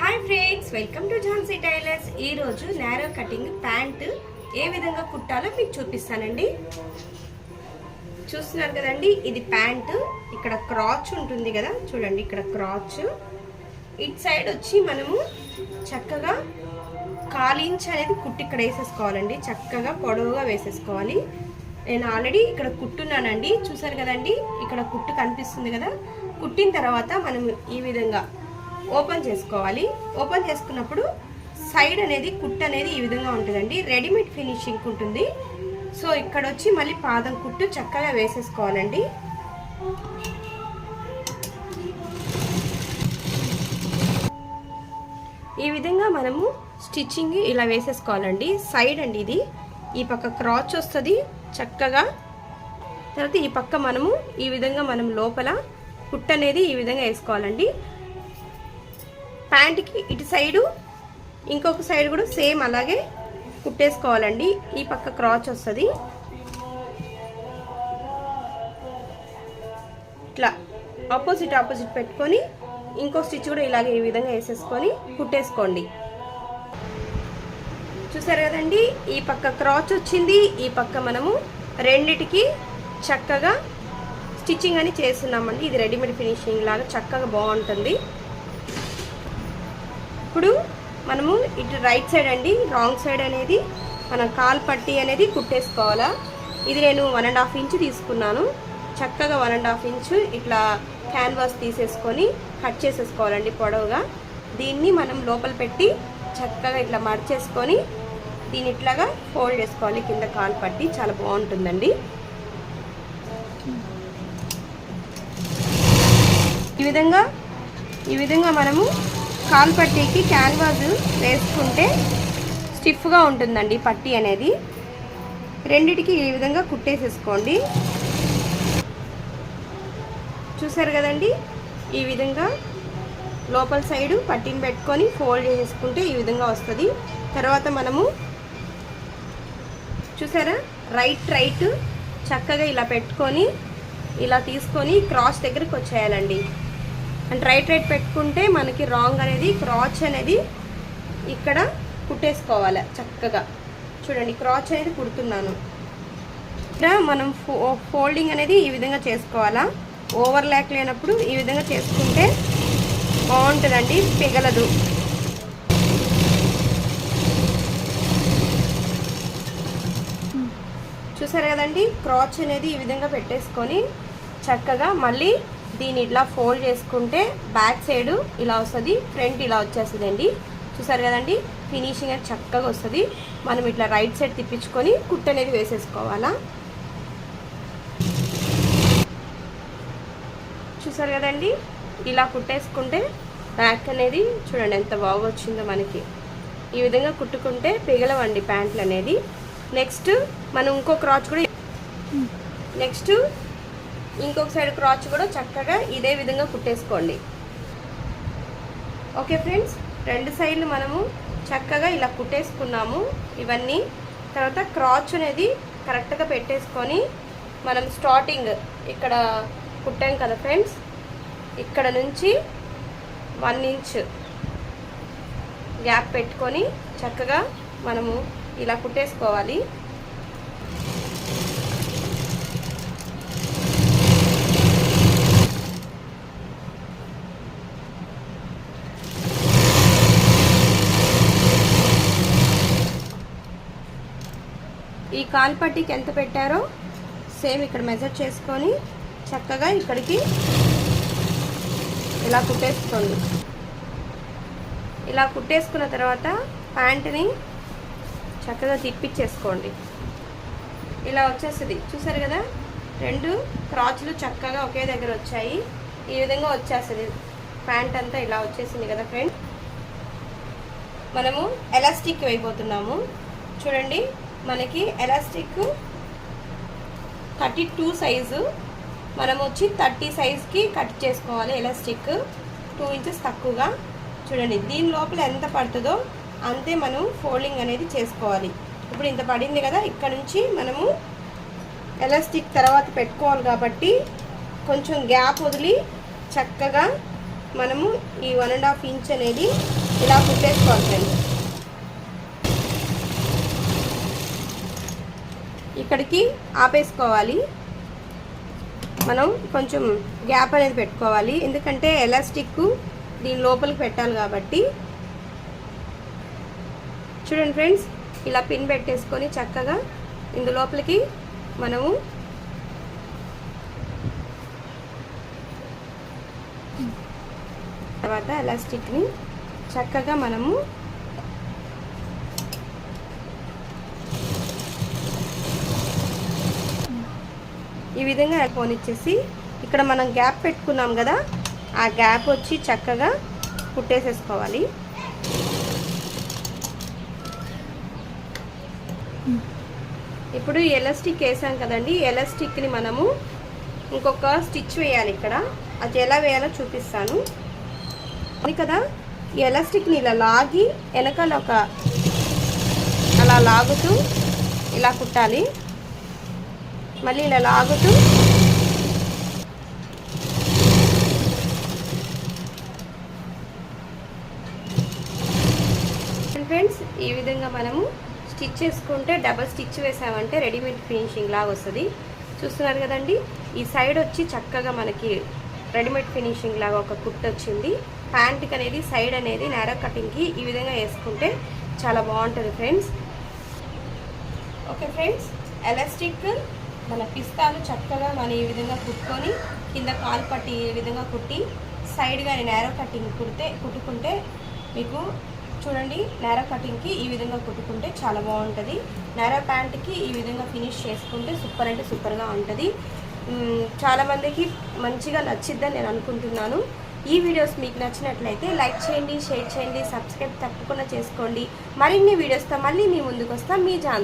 Hi friends welcome to Jhansi tailors ఈ రోజు narrow cutting pant ఏ విధంగా కుట్టాలో మీకు చూపిస్తానండి. చూస్తున్నారు కదండి ఇది ప్యాంటు ఇక్కడ క్రాచ్ ఉంటుంది కదా చూడండి ఇక్కడ క్రాచ్ ఇట్ సైడ్ వచ్చి మనము చక్కగా కాలించ్ అనేది కుట్టి ఇక్కడ వేసేసుకోవాలండి. చక్కగా పొడవుగా వేసేసుకోవాలి. నేను ఆల్రెడీ ఇక్కడ కుట్టున్నానండి. చూసారు కదండి ఇక్కడ కుట్టు కనిపిస్తుంది కదా. కుట్టిన తర్వాత మనం ఈ విధంగా ఓపెన్ చేసుకోవాలి. ఓపెన్ చేసుకున్నప్పుడు సైడ్ అనేది కుట్ అనేది ఈ విధంగా ఉంటుందండి. రెడీమేడ్ ఫినిషింగ్ ఉంటుంది సో ఇక్కడ వచ్చి మళ్ళీ పాదం కుట్టు చక్కగా వేసేసుకోవాలండి. ఈ విధంగా మనము స్టిచ్చింగ్ ఇలా వేసేసుకోవాలండి. సైడ్ అండి ఇది. ఈ పక్క క్రాచ్ వస్తుంది చక్కగా. తర్వాత ఈ పక్క మనము ఈ విధంగా మనం లోపల కుట్ అనేది ఈ విధంగా వేసుకోవాలండి. ప్యాంట్కి ఇటు సైడు ఇంకొక సైడ్ కూడా సేమ్ అలాగే కుట్టేసుకోవాలండి. ఈ పక్క క్రాచ్ వస్తుంది. ఇట్లా ఆపోజిట్ ఆపోజిట్ పెట్టుకొని ఇంకో స్టిచ్ కూడా ఇలాగే ఈ విధంగా వేసేసుకొని కుట్టేసుకోండి. చూసారు కదండి ఈ పక్క క్రాచ్ వచ్చింది. ఈ పక్క మనము రెండిటికి చక్కగా స్టిచ్చింగ్ అని చేస్తున్నామండి. ఇది రెడీమేడ్ ఫినిషింగ్ లాగా చక్కగా బాగుంటుంది. ఇప్పుడు మనము ఇటు రైట్ సైడ్ అండి రాంగ్ సైడ్ అనేది మనం కాల్ పట్టి అనేది కుట్టేసుకోవాలా. ఇది నేను వన్ అండ్ హాఫ్ ఇంచ్ తీసుకున్నాను. చక్కగా వన్ అండ్ హాఫ్ ఇంచ్ ఇట్లా క్యాన్వాస్ తీసేసుకొని కట్ చేసేసుకోవాలండి పొడవుగా. దీన్ని మనం లోపల పెట్టి చక్కగా ఇట్లా మడిచేసుకొని దీన్ని ఇట్లాగా ఫోల్డ్ చేసుకోవాలి. కింద కాలు పట్టి చాలా బాగుంటుందండి. ఈ విధంగా ఈ విధంగా మనము కాల్ పట్టీకి క్యాన్వాస్ వేసుకుంటే స్టిఫ్గా ఉంటుందండి పట్టీ అనేది. రెండిటికి ఈ విధంగా కుట్టేసేసుకోండి. చూసారు కదండి? ఈ విధంగా లోపల సైడు పట్టీని పెట్టుకొని ఫోల్డ్ చేసుకుంటే ఈ విధంగా వస్తుంది. తర్వాత మనము చూసారా? రైట్ రైట్ చక్కగా ఇలా పెట్టుకొని ఇలా తీసుకొని క్రాస్ దగ్గరికి వచ్చేయాలండి. అండ్ రైట్ రైట్ పెట్టుకుంటే మనకి రాంగ్ అనేది క్రాచ్ అనేది ఇక్కడ కుట్టేసుకోవాలి చక్కగా. చూడండి క్రాచ్ అనేది కుడుతున్నాను. ఇక్కడ మనం ఫో ఫోల్డింగ్ అనేది ఈ విధంగా చేసుకోవాలా? ఓవర్ ల్యాక్ లేనప్పుడు ఈ విధంగా చేసుకుంటే బాగుంటుందండి పిగలదు. చూసారు కదండి? క్రాచ్ అనేది ఈ విధంగా పెట్టేసుకొని చక్కగా మళ్ళీ దీన్ని ఇట్లా ఫోల్డ్ చేసుకుంటే బ్యాక్ సైడ్ ఇలా వస్తుంది ఫ్రంట్ ఇలా వచ్చేస్తుందండి. చూసారు కదండి? ఫినిషింగ్ అనేది చక్కగా వస్తుంది. మనం ఇట్లా రైట్ సైడ్ తిప్పించుకొని కుట్ అనేది వేసేసుకోవాలా? చూసారు కదండి? ఇలా కుట్టేసుకుంటే బ్యాక్ అనేది చూడండి ఎంత బాగా వచ్చిందో మనకి. ఈ విధంగా కుట్టుకుంటే పిగలవండి ప్యాంట్లు అనేది నెక్స్ట్ మనం ఇంకో క్రాచ్ కూడా నెక్స్ట్ ఇంకొక సైడ్ క్రాచ్ కూడా చక్కగా ఇదే విధంగా కుట్టేసుకోండి. ఓకే ఫ్రెండ్స్ రెండు సైడ్లు మనము చక్కగా ఇలా కుట్టేసుకున్నాము. ఇవన్నీ తర్వాత క్రాచ్ అనేది కరెక్ట్గా పెట్టేసుకొని మనం స్టార్టింగ్ ఇక్కడ కుట్టాం కదా ఫ్రెండ్స్ ఇక్కడ నుంచి వన్ ఇంచ్ గ్యాప్ పెట్టుకొని చక్కగా మనము ఇలా కుట్టేసుకోవాలి. కాల్ పట్టీకి ఎంత పెట్టారో సేమ్ ఇక్కడ మెజర్ చేసుకొని చక్కగా ఇక్కడికి ఇలా కుట్టేసుకోండి. ఇలా కుట్టేసుకున్న తర్వాత ప్యాంట్ని చక్కగా తిప్పిచ్చేసుకోండి. ఇలా వచ్చేస్తుంది. చూసారు కదా? రెండు క్రాచ్లు చక్కగా ఒకే దగ్గర వచ్చాయి. ఈ విధంగా వచ్చేస్తుంది. ప్యాంట్ అంతా ఇలా వచ్చేసింది కదా ఫ్రెండ్? మనము ఎలాస్టిక్ అయిపోతున్నాము. చూడండి. మనకి ఎలాస్టిక్ థర్టీ టూ సైజు. మనం వచ్చి థర్టీ సైజ్కి కట్ చేసుకోవాలి ఎలాస్టిక్. టూ ఇంచెస్ తక్కువగా. చూడండి దీని లోపల ఎంత పడుతుందో అంతే మనం ఫోల్డింగ్ అనేది చేసుకోవాలి. ఇప్పుడు ఇంత పడింది కదా ఇక్కడ నుంచి మనము ఎలాస్టిక్ తర్వాత పెట్టుకోవాలి కాబట్టి కొంచెం గ్యాప్ వదిలి చక్కగా మనము ఈ వన్ అండ్ హాఫ్ ఇంచ్ అనేది ఇలా కుట్టేసుకోవాలి. ఇక్కడికి ఆపేసుకోవాలి. మనం కొంచెం గ్యాప్ అనేది పెట్టుకోవాలి. ఎందుకంటే ఎలాస్టిక్ దీని లోపలికి పెట్టాలి కాబట్టి. చూడండి ఫ్రెండ్స్ ఇలా పిన్ పెట్టేసుకొని చక్కగా ఇందు లోపలికి మనము తర్వాత ఎలాస్టిక్ని చక్కగా మనము ఈ విధంగా పోనిచ్చేసి ఇక్కడ మనం గ్యాప్ పెట్టుకున్నాం కదా ఆ గ్యాప్ వచ్చి చక్కగా కుట్టేసేసుకోవాలి. ఇప్పుడు ఎలాస్టిక్ వేసాం కదండి ఎలాస్టిక్ని మనము ఇంకొక స్టిచ్ వేయాలి ఇక్కడ. అది ఎలా వేయాలో చూపిస్తాను. అది కదా? ఈ ఎలాస్టిక్ని ఇలా లాగి వెనకాల ఒక అలా లాగుతూ ఇలా కుట్టాలి. మళ్ళీ ఇలా లాగుతూ. ఫ్రెండ్స్ ఈ విధంగా మనము స్టిచ్ చేసుకుంటే డబల్ స్టిచ్ వేసామంటే రెడీమేడ్ ఫినిషింగ్ లాగా వస్తుంది. చూస్తున్నారు కదండి ఈ సైడ్ వచ్చి చక్కగా మనకి రెడీమేడ్ ఫినిషింగ్ లాగా ఒక కుట్ వచ్చింది. ప్యాంట్కి అనేది సైడ్ అనేది నేరో కటింగ్కి ఈ విధంగా వేసుకుంటే చాలా బాగుంటుంది ఫ్రెండ్స్ ఓకే ఫ్రెండ్స్ ఎలాస్టిక్ మన పిస్తాలు చక్కగా మనం ఈ విధంగా కుట్టుకొని కింద కాలు పట్టి ఈ విధంగా కుట్టి సైడ్గా నేను నేరో కటింగ్ కుడితే కుట్టుకుంటే మీకు చూడండి నేరో కటింగ్కి ఈ విధంగా కుట్టుకుంటే చాలా బాగుంటుంది. నేరో ప్యాంట్కి ఈ విధంగా ఫినిష్ చేసుకుంటే సూపర్ అంటే సూపర్గా ఉంటుంది. చాలామందికి మంచిగా నచ్చిద్దని నేను అనుకుంటున్నాను. ఈ వీడియోస్ మీకు నచ్చినట్లయితే లైక్ చేయండి షేర్ చేయండి సబ్స్క్రైబ్ తప్పకుండా చేసుకోండి. మరిన్ని వీడియోస్తో మళ్ళీ మీ ముందుకు వస్తాం. మీ జాన్